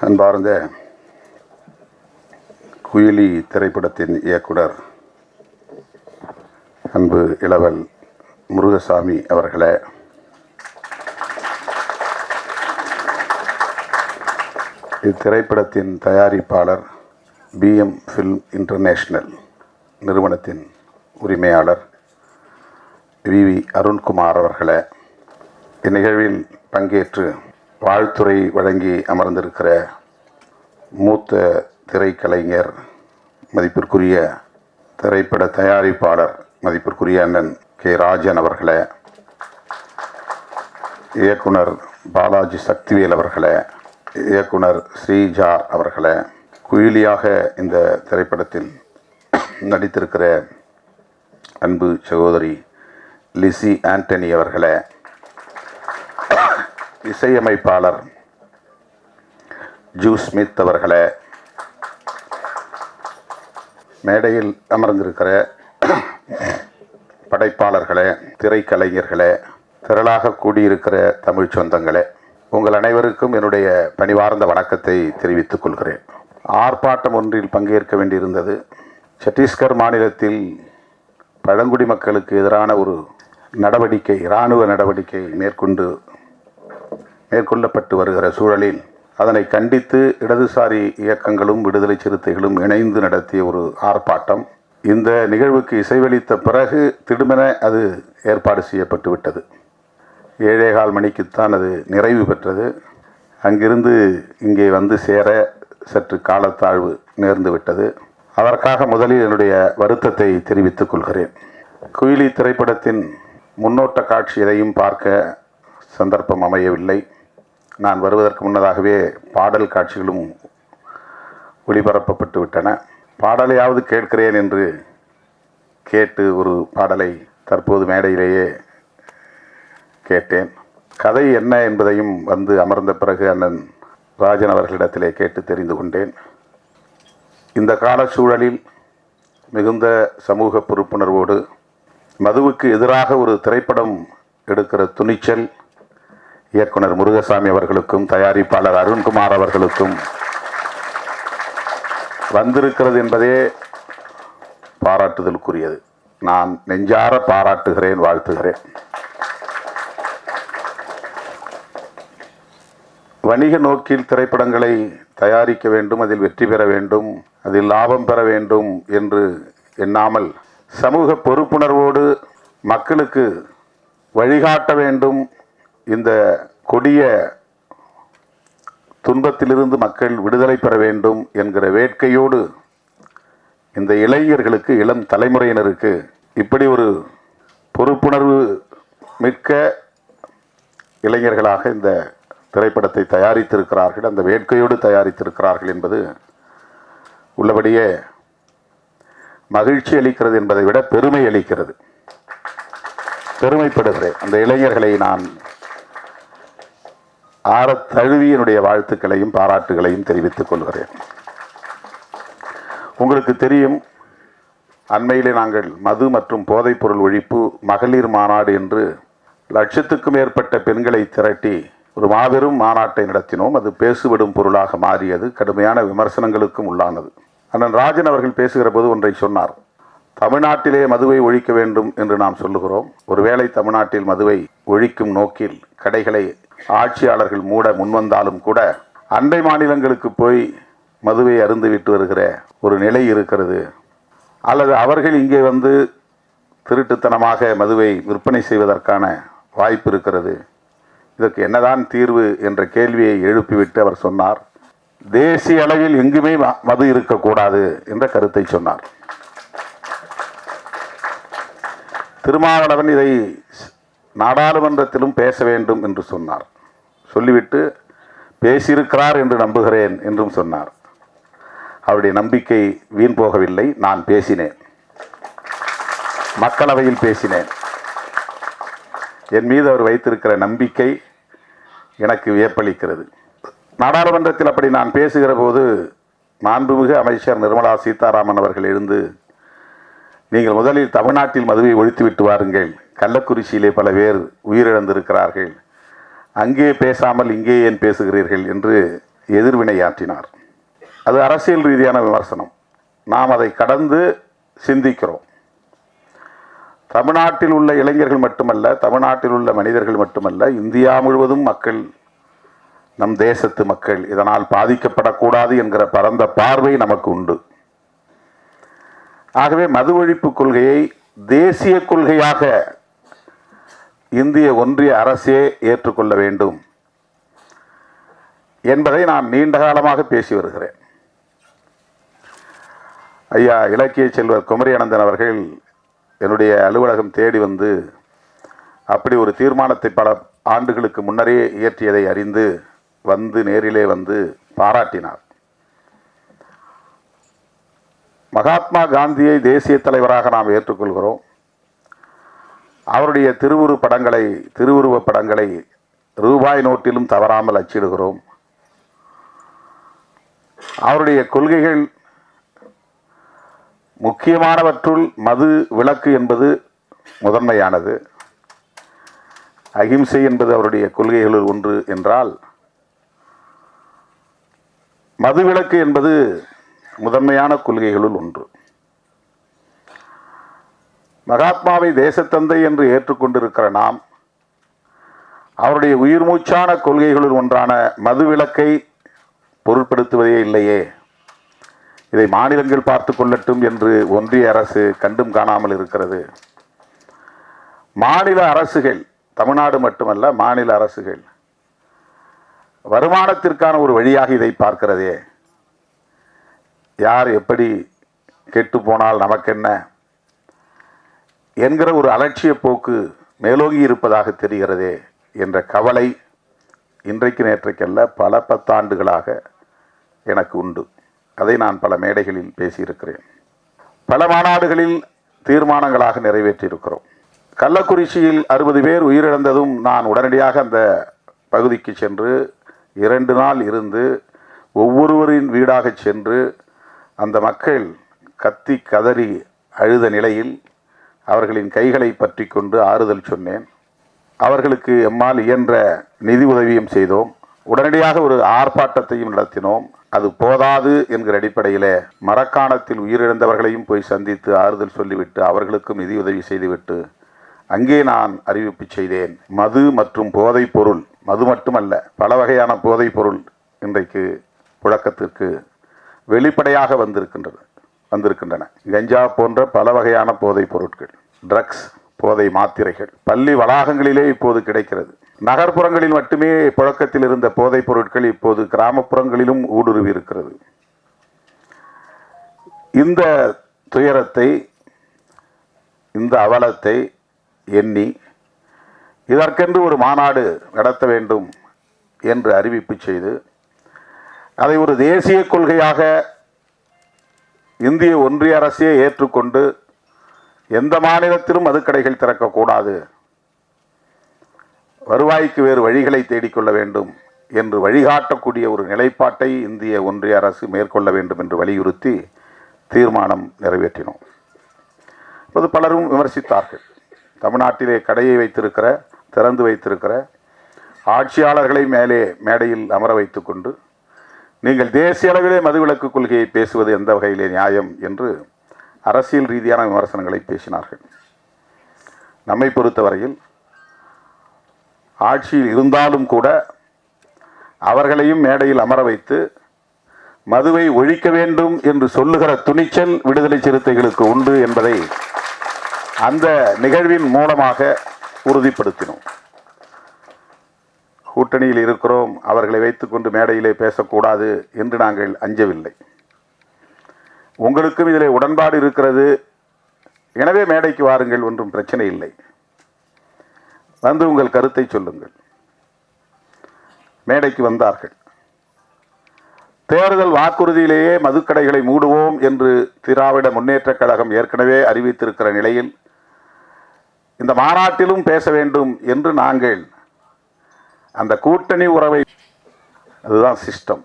அன்பார்ந்த குயிலி திரைப்படத்தின் இயக்குனர் அன்பு இளவல் முருகசாமி அவர்களே. இத்திரைப்படத்தின் தயாரிப்பாளர் பிஎம் ஃபில்ம் இன்டர்நேஷ்னல் நிறுவனத்தின் உரிமையாளர் வி வி அருண்குமார் அவர்களே. இந்நிகழ்வில் பங்கேற்று வாழ்த்துறை வழங்கி அமர்ந்திருக்கிற மூத்த திரைக்கலைஞர் மதிப்பிற்குரிய திரைப்பட தயாரிப்பாளர் மதிப்பிற்குரிய அண்ணன் கே. ராஜன் அவர்களே இயக்குனர் பாலாஜி சக்திவேல் அவர்களே இயக்குனர் ஸ்ரீஜார் அவர்களே குயிலியாக இந்த திரைப்படத்தில் நடித்திருக்கிற அன்பு சகோதரி லிசி ஆண்டனி அவர்களே இசையமைப்பாளர் ஜூ ஸ்மித் அவர்களே மேடையில் அமர்ந்திருக்கிற படைப்பாளர்களே திரைக்கலைஞர்களே திரளாக கூடியிருக்கிற தமிழ் சொந்தங்களே உங்கள் அனைவருக்கும் என்னுடைய பணிவார்ந்த வணக்கத்தை தெரிவித்துக் கொள்கிறேன். ஆர்ப்பாட்டம் ஒன்றில் பங்கேற்க வேண்டியிருந்தது சத்தீஸ்கர் மாநிலத்தில் பழங்குடி மக்களுக்கு எதிரான ஒரு நடவடிக்கை இராணுவ நடவடிக்கை மேற்கொண்டு மேற்கொள்ளப்பட்டு வருகிற சூழலில் அதனை கண்டித்து இடதுசாரி இயக்கங்களும் விடுதலை சிறுத்தைகளும் இணைந்து நடத்திய ஒரு ஆர்ப்பாட்டம். இந்த நிகழ்வுக்கு இசைவளித்த பிறகு திடுமென அது ஏற்பாடு செய்யப்பட்டு விட்டது. ஏழேகால் மணிக்குத்தான் அது நிறைவு பெற்றது. அங்கிருந்து இங்கே வந்து சேர சற்று காலத்தாழ்வு நேர்ந்து விட்டது. அதற்காக முதலில் என்னுடைய வருத்தத்தை தெரிவித்துக் கொள்கிறேன். குயிலி திரைப்படத்தின் முன்னோட்ட காட்சி எதையும் பார்க்க சந்தர்ப்பம் அமையவில்லை. நான் வருவதற்கு முன்னதாகவே பாடல் காட்சிகளும் ஒளிபரப்பப்பட்டு விட்டன. பாடலையாவது கேட்கிறேன் என்று கேட்டு ஒரு பாடலை தற்போது மேடையிலேயே கேட்டேன். கதை என்ன என்பதையும் வந்து அமர்ந்த பிறகு அண்ணன் ராஜன் அவர்களிடத்திலே கேட்டு தெரிந்து கொண்டேன். இந்த கால சூழலில் மிகுந்த சமூக பொறுப்புணர்வோடு மதுவுக்கு எதிராக ஒரு திரைப்படம் எடுக்கிற துணிச்சல் இயக்குனர் முருகசாமி அவர்களுக்கும் தயாரிப்பாளர் அருண்குமார் அவர்களுக்கும் வந்திருக்கிறது என்பதே பாராட்டுதலுக்குரியது. நான் நெஞ்சார பாராட்டுகிறேன் வாழ்த்துகிறேன். வணிக நோக்கில் திரைப்படங்களை தயாரிக்க வேண்டும் அதில் வெற்றி பெற வேண்டும் அதில் லாபம் பெற வேண்டும் என்று எண்ணாமல் சமூக பொறுப்புணர்வோடு மக்களுக்கு வழிகாட்ட வேண்டும் இந்த கொடிய துன்பத்திலிருந்து மக்கள் விடுதலை பெற வேண்டும் என்கிற வேட்கையோடு இந்த இளைஞர்களுக்கு இளம் தலைமுறையினருக்கு இப்படி ஒரு பொறுப்புணர்வு மிக்க இளைஞர்களாக இந்த திரைப்படத்தை தயாரித்திருக்கிறார்கள் அந்த வேட்கையோடு தயாரித்திருக்கிறார்கள் என்பது உள்ளபடியே மகிழ்ச்சி அளிக்கிறது என்பதை விட பெருமை அளிக்கிறது. பெருமைப்படுகிறேன். அந்த இளைஞர்களை நான் ஆற தழுவியனுடைய வாழ்த்துக்களையும் பாராட்டுகளையும் தெரிவித்துக் கொள்கிறேன். உங்களுக்கு தெரியும் அண்மையிலே நாங்கள் மது மற்றும் போதைப்பொருள் ஒழிப்பு மகளிர் மாநாடு என்று லட்சத்துக்கும் மேற்பட்ட பெண்களை திரட்டி ஒரு மாபெரும் மாநாட்டை நடத்தினோம். அது பேசுவிடும் பொருளாக மாறியது. கடுமையான விமர்சனங்களுக்கும் உள்ளானது. அண்ணன் ராஜன் அவர்கள் பேசுகிற போது ஒன்றை சொன்னார். தமிழ்நாட்டிலே மதுவை ஒழிக்க வேண்டும் என்று நாம் சொல்லுகிறோம். ஒருவேளை தமிழ்நாட்டில் மதுவை ஒழிக்கும் நோக்கில் கடைகளை ஆட்சியாளர்கள் மூட முன்வந்தாலும் கூட அண்டை மாநிலங்களுக்கு போய் மதுவை அருந்துவிட்டு வருகிற ஒரு நிலை இருக்கிறது. அல்லது அவர்கள் இங்கே வந்து திருட்டுத்தனமாக மதுவை விற்பனை செய்வதற்கான வாய்ப்பு இருக்கிறது. இதற்கு என்னதான் தீர்வு என்ற கேள்வியை எழுப்பிவிட்டு அவர் சொன்னார். தேசிய அளவில் எங்குமே ம- மது இருக்கக்கூடாது என்ற கருத்தை சொன்னார். திருமாவளவன் இதை நாடாளுமன்றத்திலும் பேச வேண்டும் என்று சொன்னார். சொல்லிவிட்டு பேசியிருக்கிறார் என்று நம்புகிறேன் என்றும் சொன்னார். அவருடைய நம்பிக்கை வீண் போகவில்லை. நான் பேசினேன். மக்களவையில் பேசினேன். என் மீது அவர் வைத்திருக்கிற நம்பிக்கை எனக்கு வியப்பளிக்கிறது. நாடாளுமன்றத்தில் அப்படி நான் பேசுகிற போது மாண்புமிகு அமைச்சர் நிர்மலா சீதாராமன் அவர்கள் எழுந்து நீங்கள் முதலில் தமிழ்நாட்டில் மதுவை ஒழித்துவிட்டு வாருங்கள். கள்ளக்குறிச்சியிலே பல பேர் உயிரிழந்திருக்கிறார்கள். அங்கே பேசாமல் இங்கே ஏன் பேசுகிறீர்கள் என்று எதிர்வினையாற்றினார் அது அரசியல் ரீதியான விமர்சனம். நாம் அதை கடந்து சிந்திக்கிறோம். தமிழ்நாட்டில் உள்ள இளைஞர்கள் மட்டுமல்ல தமிழ்நாட்டில் உள்ள மனிதர்கள் மட்டுமல்ல இந்தியா முழுவதும் மக்கள் நம் தேசத்து மக்கள் இதனால் பாதிக்கப்படக்கூடாது என்கிற பரந்த பார்வை நமக்கு உண்டு. ஆகவே மது ஒழிப்பு கொள்கையை தேசிய கொள்கையாக இந்திய ஒன்றிய அரசே ஏற்றுக்கொள்ள வேண்டும் என்பதை நான் நீண்ட காலமாக பேசி வருகிறேன். ஐயா இலக்கிய செல்வர் குமரி அனந்தன் அவர்கள் என்னுடைய அலுவலகம் தேடி வந்து அப்படி ஒரு தீர்மானத்தை பல ஆண்டுகளுக்கு முன்னரே இயற்றியதை அறிந்து வந்து நேரிலே வந்து பாராட்டினார். மகாத்மா காந்தியை தேசிய தலைவராக நாம் ஏற்றுக்கொள்கிறோம். அவருடைய திருவுரு படங்களை திருவுருவ படங்களை ரூபாய் நோட்டிலும் தவறாமல் அச்சிடுகிறோம். அவருடைய கொள்கைகள் முக்கியமானவற்றுள் மது விலக்கு என்பது முதன்மையானது. அகிம்சை என்பது அவருடைய கொள்கைகளில் ஒன்று என்றால் மதுவிலக்கு என்பது முதன்மையான கொள்கைகளுள் ஒன்று. மகாத்மாவை தேசத்தந்தை என்று ஏற்றுக்கொண்டிருக்கிற நாம் அவருடைய உயிர் மூச்சான கொள்கைகளுள் ஒன்றான மதுவிலக்கை பொருட்படுத்துவதே இல்லையே. இதை மாநிலங்கள் பார்த்து கொள்ளட்டும் என்று ஒன்றிய அரசு கண்டும் காணாமல் இருக்கிறது. மாநில அரசுகள் தமிழ்நாடு மட்டுமல்ல மாநில அரசுகள் வருமானத்திற்கான ஒரு வழியாக இதை பார்க்கிறதே. யார் எப்படி கெட்டு போனால் நமக்கென்ன? என்கிற ஒரு அலட்சிய போக்கு மேலோங்கி இருப்பதாக தெரிகிறதே என்ற கவலை இன்றைக்கு நேற்றைக்கல்ல பல பத்தாண்டுகளாக எனக்கு உண்டு. அதை நான் பல மேடைகளில் பேசியிருக்கிறேன். பல மாநாடுகளில் தீர்மானங்களாக நிறைவேற்றியிருக்கிறோம். கள்ளக்குறிச்சியில் அறுபது பேர் உயிரிழந்ததும் நான் உடனடியாக அந்த பகுதிக்கு சென்று இரண்டு நாள் இருந்து ஒவ்வொருவரின் வீடாக சென்று அந்த மக்கள் கத்தி கதறி அழுத நிலையில் அவர்களின் கைகளை பற்றி கொண்டு ஆறுதல் சொன்னேன். அவர்களுக்கு எம்மால் இயன்ற நிதி உதவியும் செய்தோம். உடனடியாக ஒரு ஆர்ப்பாட்டத்தையும் நடத்தினோம். அது போதாது என்கிற அடிப்படையில் மரக்காணத்தில் உயிரிழந்தவர்களையும் போய் சந்தித்து ஆறுதல் சொல்லிவிட்டு அவர்களுக்கும் நிதி உதவி செய்துவிட்டு அங்கே நான் அறிவிப்பு செய்தேன். மது மற்றும் போதைப் பொருள் மது மட்டுமல்ல பல வகையான போதைப் பொருள் இன்றைக்கு புழக்கத்திற்கு வெளிப்படையாக வந்திருக்கின்றது வந்திருக்கின்றன. கஞ்சா போன்ற பல வகையான போதைப் பொருட்கள் ட்ரக்ஸ் போதை மாத்திரைகள். பள்ளி வளாகங்களிலே இப்போது கிடைக்கிறது. நகர்ப்புறங்களில் மட்டுமே புழக்கத்தில் இருந்த போதைப் பொருட்கள் இப்போது கிராமப்புறங்களிலும் ஊடுருவி இருக்கிறது. இந்த துயரத்தை இந்த அவலத்தை எண்ணி இதற்கென்று ஒரு மாநாடு நடத்த வேண்டும் என்று அறிவிப்பு செய்து அதை ஒரு தேசிய கொள்கையாக இந்திய ஒன்றிய அரசே ஏற்றுக்கொண்டு எந்த மாநிலத்திலும் மதுக்கடைகள் திறக்கக்கூடாது. வருவாய்க்கு வேறு வழிகளை தேடிக்கொள்ள வேண்டும் என்று வழிகாட்டக்கூடிய ஒரு நிலைப்பாட்டை இந்திய ஒன்றிய அரசு மேற்கொள்ள வேண்டும் என்று வலியுறுத்தி தீர்மானம் நிறைவேற்றினோம். இப்போது பலரும் விமர்சித்தார்கள். தமிழ்நாட்டிலே கடையை வைத்திருக்கிற திறந்து வைத்திருக்கிற ஆட்சியாளர்களை மேலே மேடையில் அமர வைத்துக்கொண்டு நீங்கள் தேசிய அளவிலே மதுவிலக்கு கொள்கையை பேசுவது எந்த வகையிலே நியாயம் என்று அரசியல் ரீதியான விமர்சனங்களை பேசினார்கள். நம்மை பொறுத்தவரையில் ஆட்சியில் இருந்தாலும் கூட அவர்களையும் மேடையில் அமர வைத்து மதுவை ஒழிக்க வேண்டும் என்று சொல்லுகிற துணிச்சல் விடுதலை சிறுத்தைகளுக்கு உண்டு என்பதை அந்த நிகழ்வின் மூலமாக உறுதிப்படுத்தினோம். கூட்டணியில் இருக்கிறோம் அவர்களை வைத்துக்கொண்டு மேடையிலே பேசக்கூடாது என்று நாங்கள் அஞ்சவில்லை. உங்களுக்கும் இதில் உடன்பாடு இருக்கிறது. எனவே மேடைக்கு வாருங்கள் ஒன்றும் பிரச்சனை இல்லை. வந்து உங்கள் கருத்தை சொல்லுங்கள். மேடைக்கு வந்தார்கள். தேர்தல் வாக்குறுதியிலேயே மதுக்கடைகளை மூடுவோம் என்று திராவிட முன்னேற்றக் கழகம் ஏற்கனவே அறிவித்திருக்கிற நிலையில் இந்த மாநாட்டிலும் பேச வேண்டும் என்று நாங்கள் அந்த கூட்டணி உறவை அதுதான் சிஸ்டம்.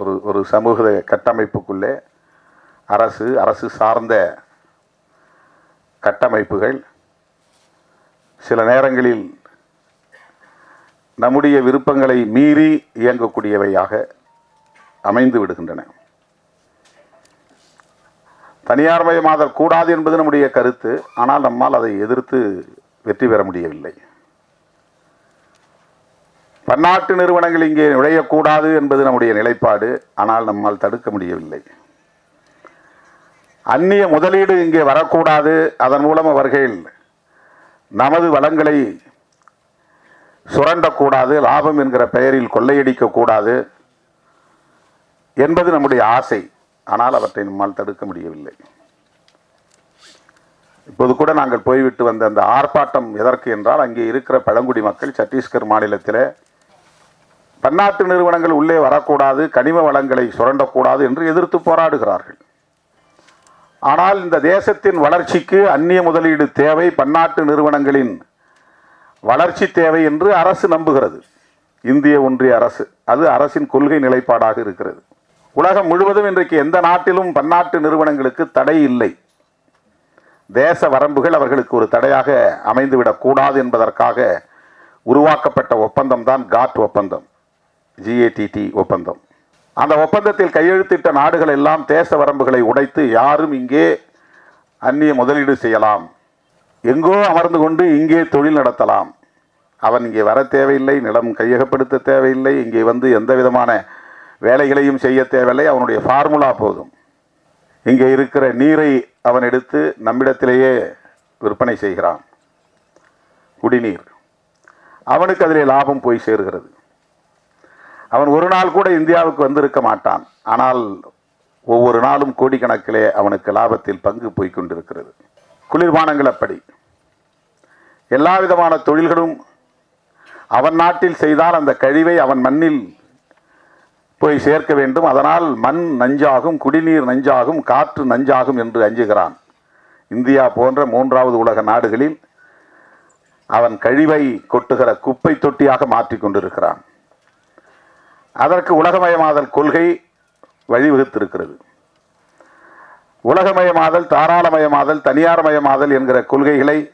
ஒரு ஒரு சமூக கட்டமைப்புக்குள்ளே அரசு அரசு சார்ந்த கட்டமைப்புகள் சில நேரங்களில் நம்முடைய விருப்பங்களை மீறி இயங்கக்கூடியவையாக அமைந்து விடுகின்றன. தனியார் மயமாதல் கூடாது என்பது நம்முடைய கருத்து ஆனால் நம்மால் அதை எதிர்த்து வெற்றி பெற முடியவில்லை. பன்னாட்டு நிறுவனங்கள் இங்கே நுழையக்கூடாது என்பது நம்முடைய நிலைப்பாடு. ஆனால் நம்மால் தடுக்க முடியவில்லை. அந்நிய முதலீடு இங்கே வரக்கூடாது. அதன் மூலம் அவர்கள் நமது வளங்களை சுரண்டக்கூடாது. லாபம் என்கிற பெயரில் கொள்ளையடிக்கக்கூடாது என்பது நம்முடைய ஆசை. ஆனால் அவற்றை நம்மால் தடுக்க முடியவில்லை. இப்போது கூட நாங்கள் போய்விட்டு வந்த அந்த ஆர்ப்பாட்டம் எதற்கு என்றால் அங்கே இருக்கிற பழங்குடி மக்கள் சத்தீஸ்கர் மாநிலத்தில் பன்னாட்டு நிறுவனங்கள் உள்ளே வரக்கூடாது கனிம வளங்களை சுரண்டக்கூடாது என்று எதிர்த்து போராடுகிறார்கள். ஆனால் இந்த தேசத்தின் வளர்ச்சிக்கு அந்நிய முதலீடு தேவை பன்னாட்டு நிறுவனங்களின் வளர்ச்சி தேவை என்று அரசு நம்புகிறது. இந்திய ஒன்றிய அரசு அது அரசின் கொள்கை நிலைப்பாடாக இருக்கிறது. உலகம் முழுவதும் இன்றைக்கு எந்த நாட்டிலும் பன்னாட்டு நிறுவனங்களுக்கு தடை இல்லை. தேச வரம்புகள் அவர்களுக்கு ஒரு தடையாக அமைந்துவிடக்கூடாது என்பதற்காக உருவாக்கப்பட்ட ஒப்பந்தம் தான் காட் ஒப்பந்தம். ஜிஏடிடி ஒப்பந்தம். அந்த ஒப்பந்தத்தில் கையெழுத்திட்ட நாடுகள் எல்லாம் தேச வரம்புகளை உடைத்து யாரும் இங்கே அந்நிய முதலீடு செய்யலாம். எங்கோ அமர்ந்து கொண்டு இங்கே தொழில் நடத்தலாம். அவன் இங்கே வர தேவையில்லை நிலம் கையகப்படுத்த தேவையில்லை இங்கே வந்து எந்த விதமான வேலைகளையும் செய்ய தேவையில்லை அவனுடைய ஃபார்முலா போதும். இங்கே இருக்கிற நீரை அவன் எடுத்து நம்மிடத்திலேயே விற்பனை செய்கிறான். குடிநீர். அவனுக்கு அதிலே லாபம் போய் சேருகிறது. அவன் ஒரு நாள் கூட இந்தியாவுக்கு வந்திருக்க மாட்டான். ஆனால் ஒவ்வொரு நாளும் கோடிக்கணக்கிலே அவனுக்கு லாபத்தில் பங்கு போய் கொண்டிருக்கிறது. குளிர்பானங்கள் அப்படி. எல்லா விதமான தொழில்களும் அவன் நாட்டில் செய்தால் அந்த கழிவை அவன் மண்ணில் போய் சேர்க்க வேண்டும். அதனால் மண் நஞ்சாகும் குடிநீர் நஞ்சாகும் காற்று நஞ்சாகும் என்று அஞ்சுகிறான். இந்தியா போன்ற மூன்றாவது உலக நாடுகளில் அவன் கழிவை கொட்டுகிற குப்பை தொட்டியாக மாற்றிக் கொண்டிருக்கிறான். அதற்கு உலகமயமாதல் கொள்கை வழிவகுத்திருக்கிறது. உலகமயமாதல் தாராளமயமாதல் தனியார்மயமாதல் என்கிற கொள்கைகளை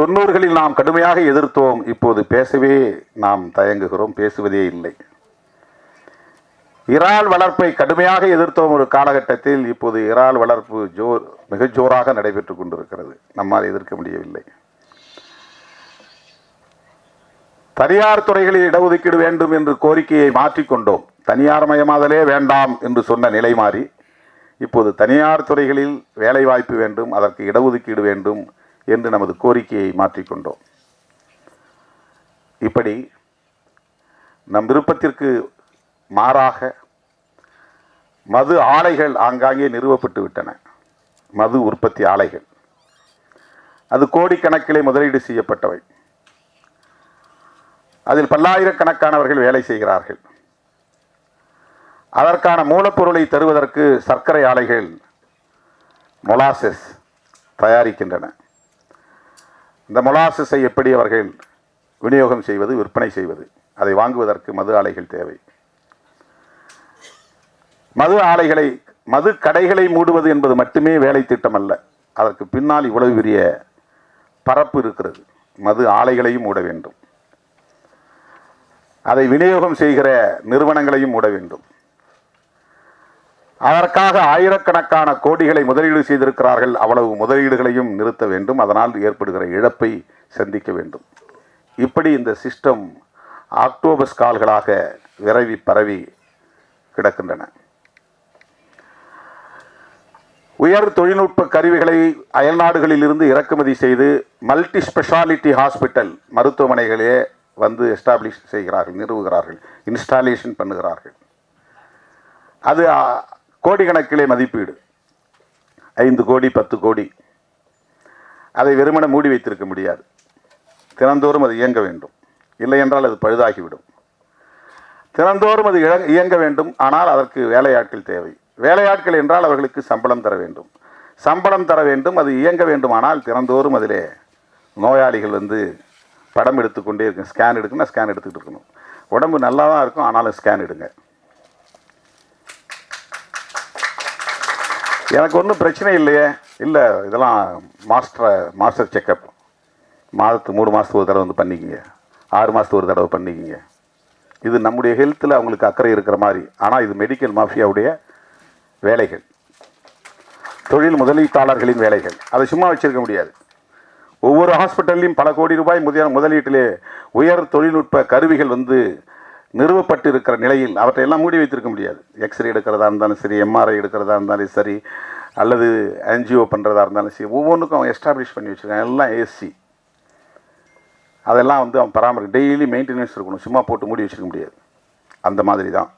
தொண்ணூறுகளில் நாம் கடுமையாக எதிர்த்தோம். இப்போது பேசவே நாம் தயங்குகிறோம். பேசுவதே இல்லை. இறால் வளர்ப்பை கடுமையாக எதிர்த்தோம் ஒரு காலகட்டத்தில். இப்போது இறால் வளர்ப்பு ஜோர் மிக ஜோராக நடைபெற்று கொண்டிருக்கிறது. நம்மால் எதிர்க்க முடியவில்லை. தனியார் துறைகளில் இடஒதுக்கீடு வேண்டும் என்று கோரிக்கையை மாற்றிக்கொண்டோம். தனியார் மயமாதலே வேண்டாம் என்று சொன்ன நிலை மாறி இப்போது தனியார் துறைகளில் வேலைவாய்ப்பு வேண்டும் அதற்கு இடஒதுக்கீடு வேண்டும் என்று நமது கோரிக்கையை மாற்றிக்கொண்டோம். இப்படி நம் விருப்பத்திற்கு மாறாக மது ஆலைகள் ஆங்காங்கே நிறுவப்பட்டு விட்டன. மது உற்பத்தி ஆலைகள். அது கோடிக்கணக்கிலே முதலீடு செய்யப்பட்டவை. அதில் பல்லாயிரக்கணக்கானவர்கள் வேலை செய்கிறார்கள். அதற்கான மூலப்பொருளை தருவதற்கு சர்க்கரை ஆலைகள் மொலாசஸ் தயாரிக்கின்றன. இந்த மொலாசஸை எப்படி அவர்கள் விநியோகம் செய்வது விற்பனை செய்வது? அதை வாங்குவதற்கு மது ஆலைகள் தேவை. மது ஆலைகளை மது கடைகளை மூடுவது என்பது மட்டுமே வேலை திட்டம் அல்ல அதற்கு பின்னால் இவ்வளவு பெரிய பரப்பு இருக்கிறது. மது ஆலைகளையும் மூட வேண்டும். அதை விநியோகம் செய்கிற நிறுவனங்களையும் மூட வேண்டும். அதற்காக ஆயிரக்கணக்கான கோடிகளை முதலீடு செய்திருக்கிறார்கள். அவ்வளவு முதலீடுகளையும் நிறுத்த வேண்டும். அதனால் ஏற்படுகிற இழப்பை சந்திக்க வேண்டும். இப்படி இந்த சிஸ்டம் ஆக்டோபஸ் கால்களாக விரவி பரவி கிடக்கின்றன. உயர் தொழில்நுட்ப கருவிகளை அயல்நாடுகளில் இருந்து இறக்குமதி செய்து மல்டி ஸ்பெஷாலிட்டி ஹாஸ்பிட்டல் மருத்துவமனைகளே வந்து எஸ்டாப்ளிஷ் செய்கிறார்கள் நிறுவுகிறார்கள் இன்ஸ்டாலேஷன் பண்ணுகிறார்கள். அது கோடிக்கணக்கிலே மதிப்பீடு. ஐந்து கோடி பத்து கோடி. அதை வெறுமனே மூடி வைத்திருக்க முடியாது. தினந்தோறும் அது இயங்க வேண்டும். இல்லை என்றால் அது பழுதாகிவிடும். தினந்தோறும் அது இயங்க வேண்டும். ஆனால் அதற்கு வேலையாட்கள் தேவை. வேலையாட்கள் என்றால் அவர்களுக்கு சம்பளம் தர வேண்டும். சம்பளம் தர வேண்டும் அது இயங்க வேண்டுமானால் தினந்தோறும் அதிலே நோயாளிகள் வந்து படம் எடுத்துக்கொண்டே இருக்கும் ஸ்கேன் எடுக்கணும்னா ஸ்கேன் எடுத்துக்கிட்டு இருக்கணும். உடம்பு நல்லா தான் இருக்கும் ஆனாலும் ஸ்கேன் எடுங்க. எனக்கு ஒன்றும் பிரச்சனை இல்லையே. இல்லை இதெல்லாம் மாஸ்டர் மாஸ்டர் செக்கப் மாதத்துக்கு மூணு மாதத்துக்கு ஒரு தடவை வந்து பண்ணிக்கிங்க. ஆறு மாதத்துக்கு ஒரு தடவை பண்ணிக்கிங்க. இது நம்முடைய ஹெல்த்தில் அவங்களுக்கு அக்கறை இருக்கிற மாதிரி. ஆனால் இது மெடிக்கல் மாஃபியாவுடைய வேலைகள். தொழில் முதலீட்டாளர்களின் வேலைகள். அதை சும்மா வச்சுருக்க முடியாது. ஒவ்வொரு ஹாஸ்பிட்டல்லையும் பல கோடி ரூபாய் முதல் முதலீட்டிலே உயர் தொழில்நுட்ப கருவிகள் வந்து நிறுவப்பட்டு இருக்கிற நிலையில் அவற்றை எல்லாம் மூடி வைத்திருக்க முடியாது. எக்ஸ்ரே எடுக்கிறதா இருந்தாலும் சரி எம்ஆர்ஐ எடுக்கிறதா இருந்தாலும் சரி அல்லது என்ஜிஓ பண்ணுறதா இருந்தாலும் சரி ஒவ்வொன்றுக்கும் அவன் எஸ்டாப்ளிஷ் பண்ணி வச்சுருக்கான் எல்லாம் ஏசி அதெல்லாம் வந்து அவன் பராமரி டெய்லி மெயின்டெனன்ஸ் இருக்கணும். சும்மா போட்டு மூடி வச்சுருக்க முடியாது. அந்த மாதிரி தான்.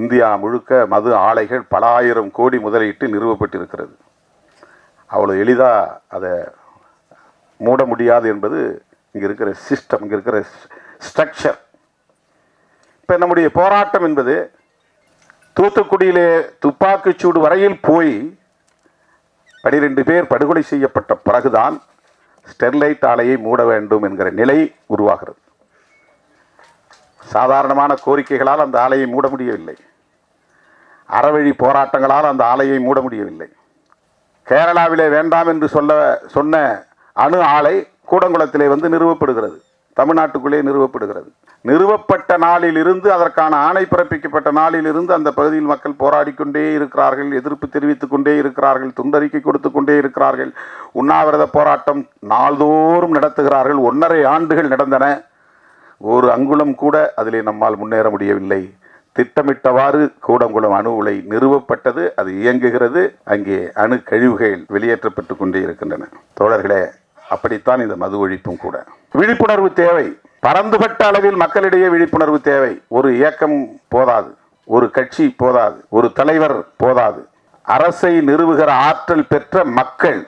இந்தியா முழுக்க மது ஆலைகள் பல ஆயிரம் கோடி முதலீட்டு நிறுவப்பட்டிருக்கிறது. அவ்வளோ எளிதாக அதை மூட முடியாது என்பது இங்கே இருக்கிற சிஸ்டம் இங்கே இருக்கிற ஸ்ட்ரக்சர் இப்போ நம்முடைய போராட்டம் என்பது தூத்துக்குடியிலே துப்பாக்கிச்சூடு வரையில் போய் பனிரெண்டு பேர் படுகொலை செய்யப்பட்ட பிறகுதான் ஸ்டெர்லைட் ஆலையை மூட வேண்டும் என்கிற நிலை உருவாகிறது. சாதாரணமான கோரிக்கைகளால் அந்த ஆலையை மூட முடியவில்லை. அறவழி போராட்டங்களால் அந்த ஆலையை மூட முடியவில்லை. கேரளாவிலே வேண்டாம் என்று சொல்ல சொன்ன அணு ஆலை கூடங்குளத்திலே வந்து நிறுவப்படுகிறது. தமிழ்நாட்டுக்குள்ளே நிறுவப்படுகிறது. நிறுவப்பட்ட நாளிலிருந்து அதற்கான ஆணை பிறப்பிக்கப்பட்ட நாளிலிருந்து அந்த பகுதியில் மக்கள் போராடி கொண்டே இருக்கிறார்கள் எதிர்ப்பு தெரிவித்துக் கொண்டே இருக்கிறார்கள் துண்டறிக்கை கொடுத்து கொண்டே இருக்கிறார்கள். உண்ணாவிரத போராட்டம் நாள்தோறும் நடத்துகிறார்கள். ஒன்றரை ஆண்டுகள் நடந்தன. ஒரு அங்குலம் கூட அதிலே நம்மால் முன்னேற முடியவில்லை. திட்டமிட்டவாறு கூடங்குளம் அணு உலை நிறுவப்பட்டது அது இயங்குகிறது. அங்கே அணு கழிவுகள் வெளியேற்றப்பட்டு கொண்டே இருக்கின்றன தோழர்களே அப்படித்தான் இந்த மது ஒழிப்பும் கூட. விழிப்புணர்வு தேவை. பரந்துபட்ட அளவில் மக்களிடையே விழிப்புணர்வு தேவை. ஒரு இயக்கம் போதாது. ஒரு கட்சி போதாது. ஒரு தலைவர் போதாது. அரசை நிறுவுகிற ஆற்றல் பெற்ற மக்கள்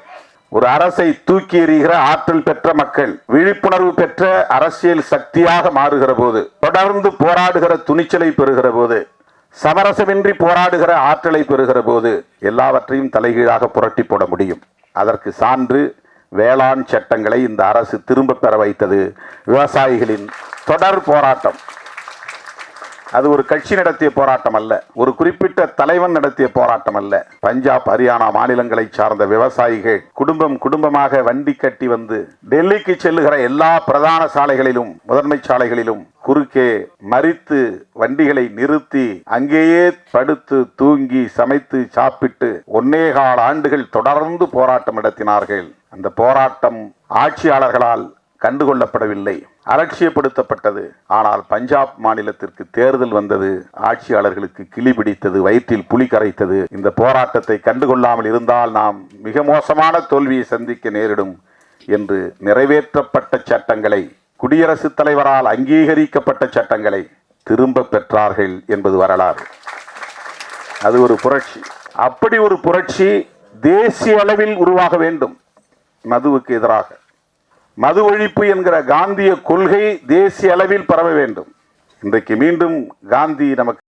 ஒரு அரசை தூக்கி எறிகிற ஆற்றல் பெற்ற மக்கள் விழிப்புணர்வு பெற்ற அரசியல் சக்தியாக மாறுகிற போது தொடர்ந்து போராடுகிற துணிச்சலை பெறுகிற போது சமரசமின்றி போராடுகிற ஆற்றலை பெறுகிற போது எல்லாவற்றையும் தலைகீழாக புரட்டி போட முடியும். அதற்கு சான்று வேளாண் சட்டங்களை இந்த அரசு திரும்ப பெற வைத்தது விவசாயிகளின் தொடர் போராட்டம். அது ஒரு கட்சி நடத்திய போராட்டம் அல்ல. ஒரு குறிப்பிட்ட தலைவன் நடத்திய போராட்டம் அல்ல. பஞ்சாப் ஹரியானா மாநிலங்களை சார்ந்த விவசாயிகள் குடும்பம் குடும்பமாக வண்டி கட்டி வந்து டெல்லிக்கு செல்லுகிற எல்லா பிரதான சாலைகளிலும் முதன்மை சாலைகளிலும் குறுக்கே மறித்து வண்டிகளை நிறுத்தி அங்கேயே படுத்து தூங்கி சமைத்து சாப்பிட்டு ஒன்னேகால் ஆண்டுகள் தொடர்ந்து போராட்டம் நடத்தினார்கள். அந்த போராட்டம் ஆட்சியாளர்களால் கண்டுகொள்ளப்படவில்லை. அலட்சியப்படுத்தப்பட்டது. ஆனால் பஞ்சாப் மாநிலத்திற்கு தேர்தல் வந்தது. ஆட்சியாளர்களுக்கு கிளி பிடித்தது. வயிற்றில் புலி கரைத்தது. இந்த போராட்டத்தை கண்டுகொள்ளாமல் இருந்தால் நாம் மிக மோசமான தோல்வியை சந்திக்க நேரிடும் என்று நிறைவேற்றப்பட்ட சட்டங்களை குடியரசுத் தலைவரால் அங்கீகரிக்கப்பட்ட சட்டங்களை திரும்ப பெற்றார்கள் என்பது வரலாறு. அது ஒரு புரட்சி. அப்படி ஒரு புரட்சி தேசிய அளவில் உருவாக வேண்டும். மதுவுக்கு எதிராக. மது ஒழிப்பு என்கிற காந்திய கொள்கை தேசிய அளவில் பரவ வேண்டும். இன்றைக்கு மீண்டும் காந்தி நமக்கு